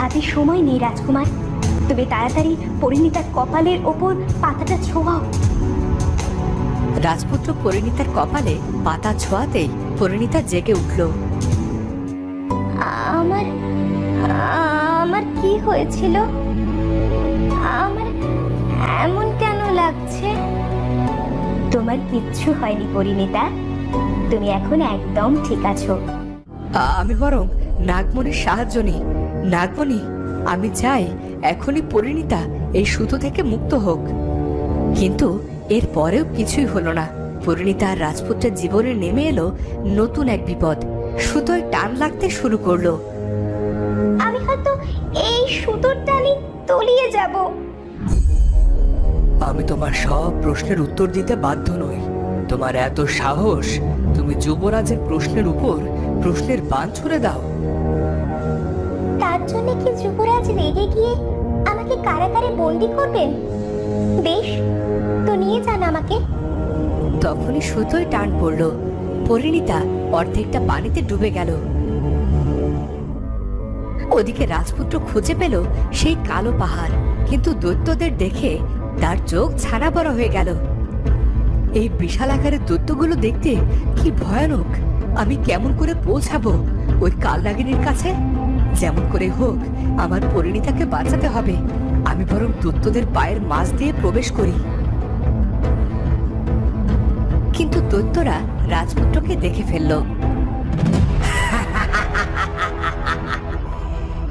হাতে সময় নেই রাজকুমার। তুমি তাড়াতাড়ি পরিণীতার কপালের ওপর পাতাটা ছোঁয়াও। রাজপুত্র পরিণীতার কপালে পাতা ছোঁয়াতেই পরিণীতা জেগে উঠল। আমার আমার কি হয়েছিল? আমার এমন কেন লাগছে? তোমার কিচ্ছু হয়নি পরিণীতা। তুমি এখন একদম ঠিক আছো। আমি বরং নাগমণির সাহায্য নিই। নাগমণি আমি চাই এখনই পরিণীতা এই সুতো থেকে মুক্ত হোক। কিন্তু এর পরেও কিছুই হলো না। পরিণীতা আর রাজপুত্রের জীবনে নেমে এলো নতুন এক বিপদ। সুতোয় টান লাগতে শুরু করল। আমি হয়তো এই সুতোর টানে তলিয়ে যাব। আমি তোমার সব প্রশ্নের উত্তর দিতে বাধ্য নই। তোমার এত সাহস তুমি যুবরাজের প্রশ্নের উপর প্রশ্নের বান ছুড়ে দাও। জন্য কি যুবরাজ রেগে গিয়ে আমাকে কারাগারে বন্দি করবেন? বেশ, তো নিয়ে যান আমাকে। তখনই সুতোয় টান পড়ল। পরিণীতা অর্ধেকটা পানিতে ডুবে গেল। ওদিকে রাজপুত্র খুঁজে পেল সেই কালো পাহাড়, কিন্তু দৈত্যদের দেখে তার চোখ ছানা বড় হয়ে গেল। এই বিশাল আকারের দৈত্যগুলো দেখতে কি ভয়ানক! আমি কেমন করে পৌঁছাবো ওই কালনাগিনীর কাছে? যেমন করে হোক আমার পরিণীতাকে বাঁচাতে হবে। আমি বরং দত্তদের পায়ের মাঝ দিয়ে প্রবেশ করি। কিন্তু দৈত্যরা রাজপুত্রকে দেখে ফেলল।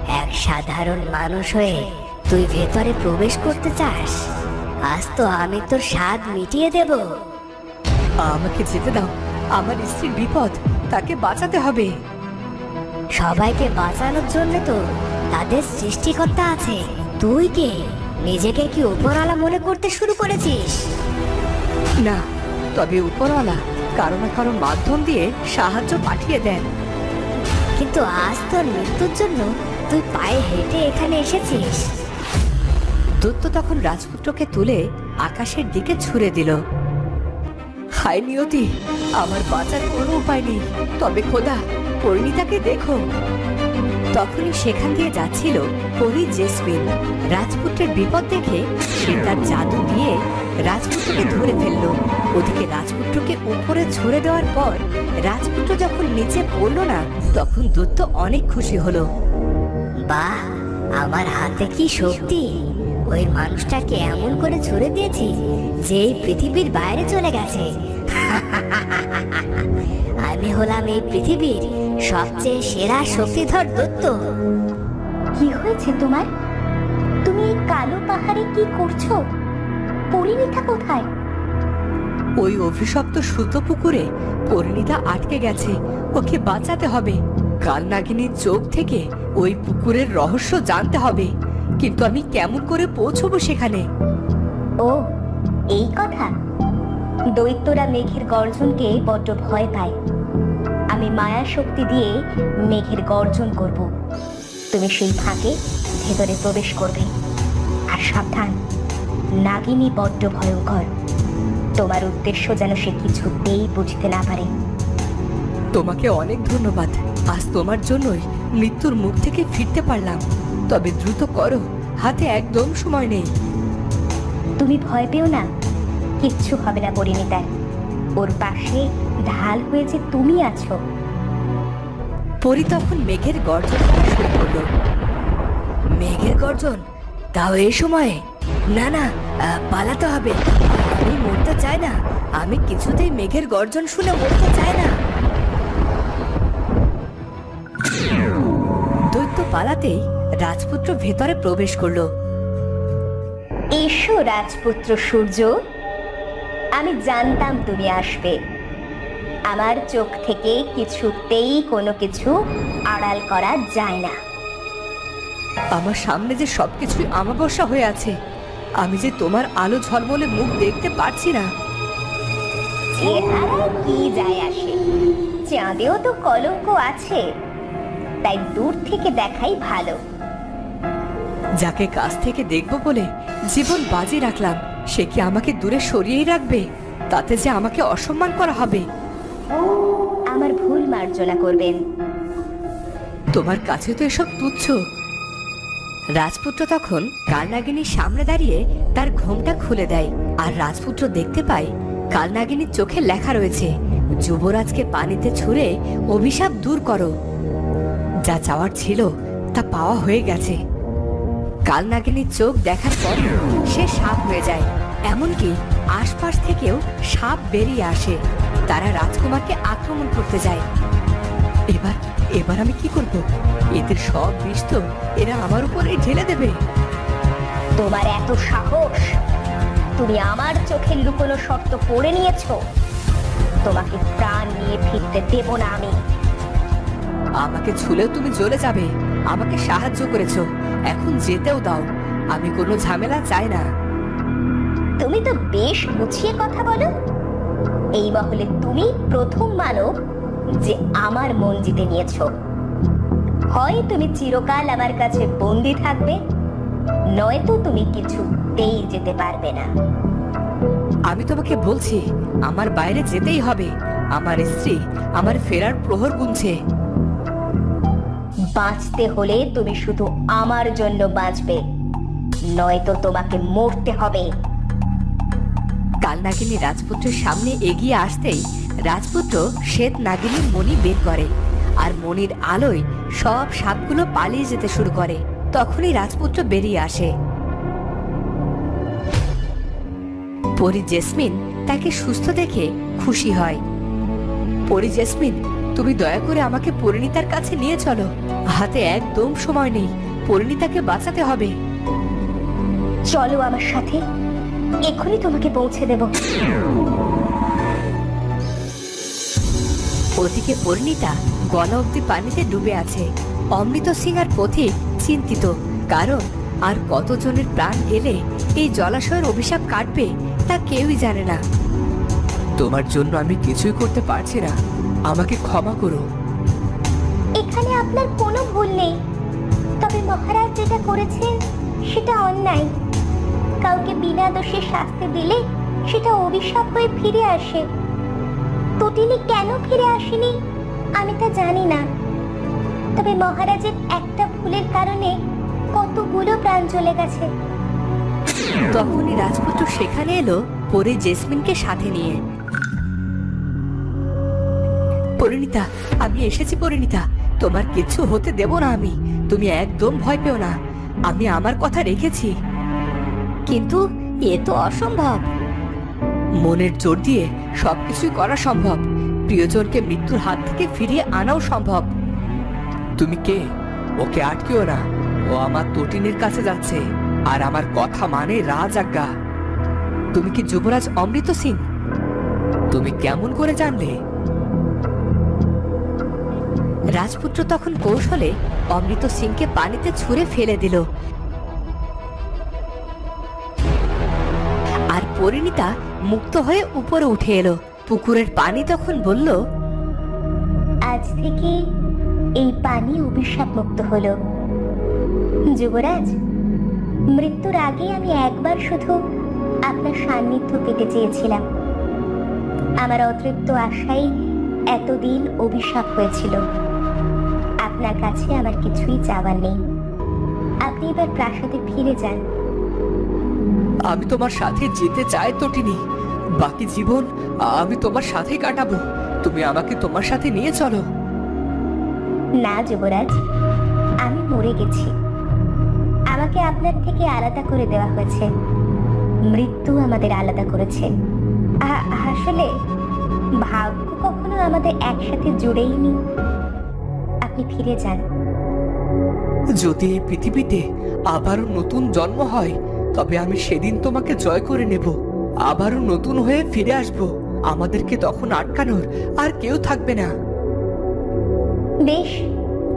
এক সাধারণ মানুষ হয়ে তুই ভেতরে প্রবেশ করতে চাস? আজ তো আমি তোর স্বাদ মিটিয়ে দেব। আমাকে যেতে দাও। আমার স্ত্রীর বিপদ তাকে বাঁচাতে হবে। সবাইকে বাঁচানোর জন্য তো তাদের সৃষ্টিকর্তা আছে। তুই কে? নিজেকে কি উপরওয়ালা মনে করতে শুরু করেছিস? না তবে উপরওয়ালা। কারও না কারও মাধ্যম দিয়ে সাহায্য পাঠিয়ে দেন। কিন্তু আজ তোর মৃত্যুর জন্য তুই পায়ে হেঁটে এখানে এসেছিস। দৈত্য তখন রাজপুত্রকে তুলে আকাশের দিকে ছুড়ে দিল। হাই নিয়তি আমার বাঁচার কোনো উপায় নেই। তবে খোদা পরিণীতাকে দেখো। তখনই সেখান দিয়ে যাচ্ছিল পরি জেসমিন। রাজপুত্রের বিপদ দেখে সে তার জাদু দিয়ে রাজপুত্রকে ধরে ফেলল। ওদিকে রাজপুত্রকে উপরে ছুড়ে দেওয়ার পর রাজপুত্র যখন নিচে পড়ল না, তখন দৈত্য অনেক খুশি হলো। বাহ আমার হাতে কি শক্তি? ওই মানুষটাকে এমন করে ছুড়ে দিয়েছি যে এই পৃথিবীর বাইরে চলে গেছে। আমি হলাম এই পৃথিবীর সবচেয়ে সেরা শক্তিধর দত্ত। কি হয়েছে তোমার? তুমি এই কালো পাহাড়ে কি করছ? পরিণীতা কোথায়? ওই অভিশপ্ত সুতো পুকুরে পরিণীতা আটকে গেছে। ওকে বাঁচাতে হবে। কাল নাগিনীর চোখ থেকে ওই পুকুরের রহস্য জানতে হবে। কিন্তু আমি কেমন করে পৌঁছবো সেখানে? ও এই কথা। দৈত্যরা মেঘের গর্জনকে বড্ড ভয় পায়। আমি মায়া শক্তি দিয়ে মেঘের গর্জন করব। তুমি সেই ফাঁকে ভেতরে প্রবেশ করবে। আর সাবধান নাগিনী বড্ড ভয়ঙ্কর। তোমার উদ্দেশ্য যেন সে কিছুতেই বুঝতে না পারে। তোমাকে অনেক ধন্যবাদ। আজ তোমার জন্যই মৃত্যুর মুখ থেকে ফিরতে পারলাম। তবে দ্রুত করো হাতে একদম সময় নেই। তুমি ভয় পেও না কিচ্ছু হবে না পরিণীতার ওর পাশে ঢাল হয়ে যে তুমি আছো। পরি তখন মেঘের গর্জন শুরু করল। মেঘের গর্জন? তাও এই সময়ে? না না আহ, পালাতে হবে। আমি মরতে চাই না। আমি কিছুতেই মেঘের গর্জন শুনে মরতে চাই না। দৈত্য পালাতেই রাজপুত্র ভেতরে প্রবেশ করল। এসো রাজপুত্র সূর্য। আমি জানতাম তুমি আসবে। আমার চোখ থেকে কিছুতেই কোনো কিছু আড়াল করা যায় না। আমার সামনে যে সবকিছুই আমাবস্যা হয়ে আছে আমি যে তোমার আলো ঝলমলে মুখ দেখতে পারছি না। চেহারায় কি যায় আসে? চাঁদেও তো কলঙ্ক আছে তাই দূর থেকে দেখাই ভালো। যাকে কাছ থেকে দেখব বলে জীবন বাজি রাখলাম সে কি আমাকে দূরে সরিয়েই রাখবে? তাতে যে আমাকে অসম্মান করা হবে? মার্জনা করবেন। তোমার কাছে তো এসব তুচ্ছ। রাজপুত্র তখন কালনাগিনীর সামনে দাঁড়িয়ে তার ঘোমটা খুলে দেয়, আর রাজপুত্র দেখতে পায় কালনাগিনীর চোখে লেখা রয়েছে, যুবরাজকে পানিতে ছুঁড়ে অভিশাপ দূর করো। যা চাওয়ার ছিল তা পাওয়া হয়ে গেছে। কালনাগিনীর চোখ দেখার পর সে সাপ হয়ে যায়, এমনকি আশপাশ থেকেও সাপ বেরিয়ে আসে। তারা রাজকুমারকে আক্রমণ করতে যায়। এবার এবার আমি কি করব? এদের সব বিষ তো এরা আমার উপরে ঢেলে দেবে। তোমার এত সাহস? তুমি আমার চোখে লুকোনো শর্ত পড়ে নিয়েছো। তোমাকে প্রাণ নিয়ে ফিরতে দেব না আমি। আমাকে ছুলেও তুমি জ্বলে যাবে। আমাকে সাহায্য করেছ। এখন যেতেও দাও। আমি কোনো ঝামেলা চাই না। তুমি তো বেশ গুছিয়ে কথা বলো। এই মহলে তুমি প্রথম মানব যে আমার মন জিতে নিয়েছো। হয় তুমি চিরকাল আমার কাছে বন্দি থাকবে নয়তো তুমি কিছুতেই যেতে পারবে না। আমি তোমাকে বলছি আমার বাইরে যেতেই হবে। আমার স্ত্রী আমার ফেরার প্রহর গুনছে। বাঁচতে হলে তুমি শুধু আমার জন্য বাঁচবে নয়তো তোমাকে মরতে হবে। কালনাগিনী রাজপুত্রের সামনে এগিয়ে আসতেই রাজপুত্র শ্বেত নাগিনীর মণি বের করে আর মণির আলোয় সব সাপগুলো পালিয়ে যেতে শুরু করে। তখনই রাজপুত্র বেরিয়ে আসে। পরি জেসমিন তাকে সুস্থ দেখে খুশি হয়। পরি জেসমিন, তুমি দয়া করে আমাকে পরিণীতার কাছে নিয়ে চলো। হাতে একদম সময় নেই। পরিণীতাকে বাঁচাতে হবে। চলো আমার সাথে। এক্ষুনি তোমাকে পৌঁছে দেব। ওদিকে পরিণীতা গলা অব্দি পানিতে ডুবে আছে। অমৃত সিং আর পথিক চিন্তিত কারণ আর কতজনের প্রাণ গেলে এই জলাশয়ের অভিশাপ কাটবে তা কেউই জানে না। তোমার জন্য আমি কিছুই করতে পারছি না। আমাকে ক্ষমা করো। এখানে আপনার কোনো ভুল নেই। তবে মহারাজ যেটা করেছেন সেটা অন্যায়। কাউকে বিনা দোষে শাস্তি দিলে সেটা অভিশাপ হয়ে ফিরে আসে। তটিনী কেন ফিরে আসেনি? আমি তা জানি না। তবে মহারাজের একটা ভুলের কারণে কতগুলো প্রাণ চলে গেছে। তখনই রাজপুত্র সেখানে এলো পরে জেসমিনকে সাথে নিয়ে। পরিণীতা, আমি এসেছি পরিণীতা। তোমার কিছু হতে দেব না আমি। তুমি একদম ভয় পেও না। আমি আমার কথা রেখেছি। কিন্তু এ তো অসম্ভব। মনের জোর দিয়ে সবকিছুই করা সম্ভব। প্রিয়জনকে মৃত্যুর হাত থেকে ফিরিয়ে আনাও সম্ভব। তুমি কে? ওকে আটকেও না। ও আমার তটিনীর কাছে যাচ্ছে। আর আমার কথা মানে রাজ আজ্ঞা। তুমি কি যুবরাজ অমৃত সিং? তুমি কেমন করে জানলে? রাজপুত্র তখন কৌশলে অমৃত সিংকে পানিতে ছুঁড়ে ফেলে দিল। পরিণীতা মুক্ত হয়ে উপরে উঠে এলো। পুকুরের পানি তখন বলল, আজ থেকে এই পানি অভিশাপ মুক্ত হলো। যুবরাজ, মৃত্যুর আগে আমি একবার শুধু আপনার সান্নিধ্য পেতে চেয়েছিলাম। আমার অতৃপ্ত আশাই এতদিন অভিশাপ হয়েছিল। আপনার কাছে আমার কিছুই চাওয়ার নেই। আপনি এবার প্রাসাদে ফিরে যান। আমি তোমার সাথে যেতে চাই তটিনি। বাকি জীবন আমি তোমার সাথে কাটাবো। তুমি আমাকে তোমার সাথে নিয়ে চলো। না যুবরাজ আমি মরে গেছি। আমাকে আপনার থেকে আলাদা করে দেওয়া হয়েছে। মৃত্যু আমাদের আলাদা করেছে। আসলে ভাগ্য কখনো আমাদের একসাথে জুড়েইনি। আপনি ফিরে যান। যদি এই পৃথিবীতে আবারও নতুন জন্ম হয় তবে আমি সেদিন তোমাকে জয় করে নেব। আবারও নতুন হয়ে ফিরে আসব। আমাদেরকে তখন আটকানোর আর কেউ থাকবে না। বেশ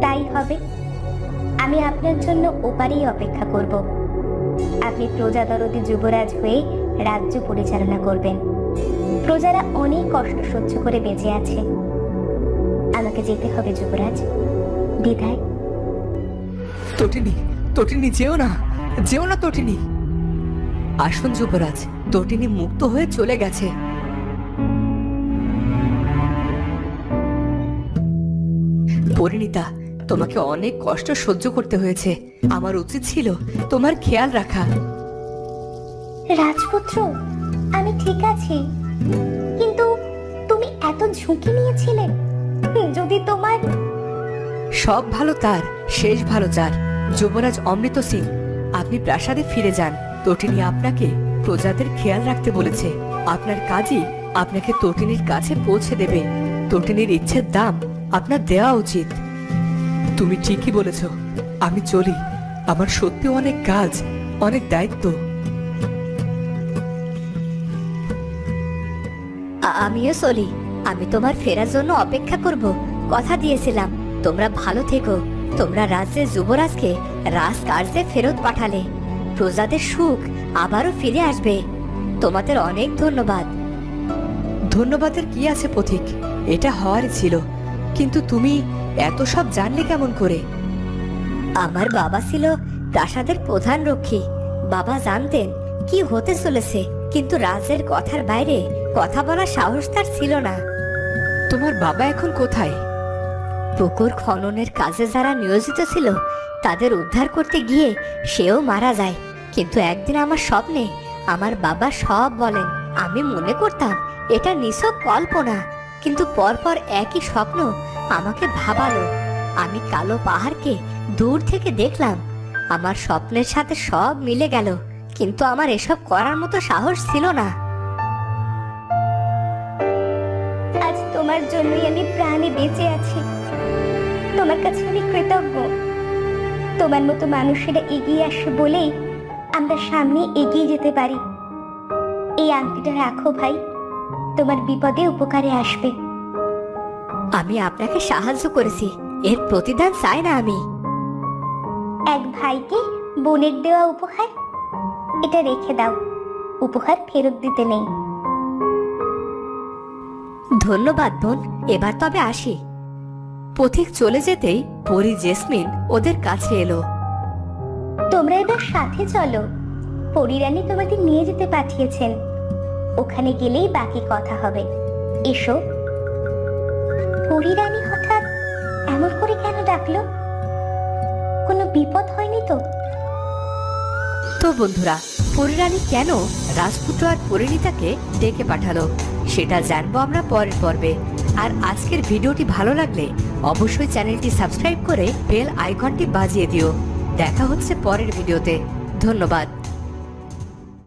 তাই হবে। আমি আপনার জন্য ওপারেই অপেক্ষা করব। আপনি প্রজাদরদি যুবরাজ হয়ে রাজ্য পরিচালনা করবেন। প্রজারা অনেক কষ্ট সহ্য করে বেঁচে আছে। আমাকে যেতে হবে যুবরাজ। বিদায় তটিনী তটিনী যেও না। যেও না তটিনী। আসুন যুবরাজ তটিনী মুক্ত হয়ে চলে গেছে। পরিণীতা তোমাকে অনেক কষ্ট সহ্য করতে হয়েছে। আমার উচিত ছিল তোমার খেয়াল রাখা। রাজপুত্র আমি ঠিক আছি। কিন্তু তুমি এত ঝুঁকি নিয়েছিলে। যদি তোমার সব ভালো তার শেষ ভালো যার। যুবরাজ অমৃত সিং আপনি প্রাসাদে ফিরে যান। তটিনী আপনাকে প্রজাদের খেয়াল রাখতে বলেছে। আপনার কাজই আপনাকে তটিনীর কাছে পৌঁছে দেবে। তটিনীর ইচ্ছের দাম আপনার দেওয়া উচিত। তুমি ঠিকই বলেছ। আমি চলি। আমার সত্যি অনেক কাজ, অনেক দায়িত্ব। আমিও চলি। আমি তোমার ফেরার জন্য অপেক্ষা করব। কথা দিয়েছিলাম। তোমরা ভালো থেকো। তোমরা রাজ্যের যুবরাজকে রাজ রাজকার্যে ফেরত পাঠালে। প্রজাদের সুখ আবারও ফিরে আসবে। তোমাদের অনেক ধন্যবাদ। ধন্যবাদের কি আছে পথিক? এটা হওয়ার ছিল। কিন্তু তুমি এত সব জানলে কেমন করে? আমার বাবা ছিল প্রাসাদের প্রধান রক্ষী। বাবা জানতেন কি হতে চলেছে কিন্তু রাজের কথার বাইরে কথা বলার সাহস তার ছিল না। তোমার বাবা এখন কোথায়? পুকুর খননের কাজে যারা নিয়োজিত ছিল, তাদের উদ্ধার করতে গিয়ে সেও মারা যায়। কিন্তু একদিন আমার স্বপ্নে আমার বাবা সব বলেন, আমি মনে করতাম এটা নিছক কল্পনা, কিন্তু পরপর একই স্বপ্ন আমাকে ভাবালো। আমি কালো পাহাড়কে দূর থেকে দেখলাম। আমার স্বপ্নের সাথে সব মিলে গেল, কিন্তু আমার এসব করার মতো সাহস ছিল না। আজ তোমার জন্যই আমি প্রাণে বেঁচে আছি। তোমার কাছে আমি কৃতজ্ঞ। তোমার মতো মানুষেরা এগিয়ে আসে বলেই আমরা সামনে এগিয়ে যেতে পারি। এই আংটিটা রাখো ভাই তোমার বিপদে উপকারে আসবে। আমি আপনাকে সাহায্য করেছি এর প্রতিদান চাই না আমি। এক ভাইকে বোনের দেওয়া উপহার? এটা রেখে দাও উপহার ফেরত দিতে নেই। ধন্যবাদ বোন এবার তবে আসি। পথিক চলে যেতেই পরি জেসমিন ওদের কাছে এলো। তোমরা এবার সাথে চলো। পরিরানী তোমাদের নিয়ে যেতে পাঠিয়েছেন। ওখানে গেলেই বাকি কথা হবে। এসো। পরিরানী হঠাৎ এমন করে কেন ডাকলো? কোনো বিপদ হয়নি তো? তো বন্ধুরা পরিরানী কেন রাজপুত্র আর পরিণীতাকে ডেকে পাঠালো সেটা জানব আমরা পরের পর্বে। আর আজকের ভিডিওটি ভালো লাগলে অবশ্যই চ্যানেলটি সাবস্ক্রাইব করে বেল আইকনটি বাজিয়ে দিও। দেখা হচ্ছে পরের ভিডিওতে। ধন্যবাদ।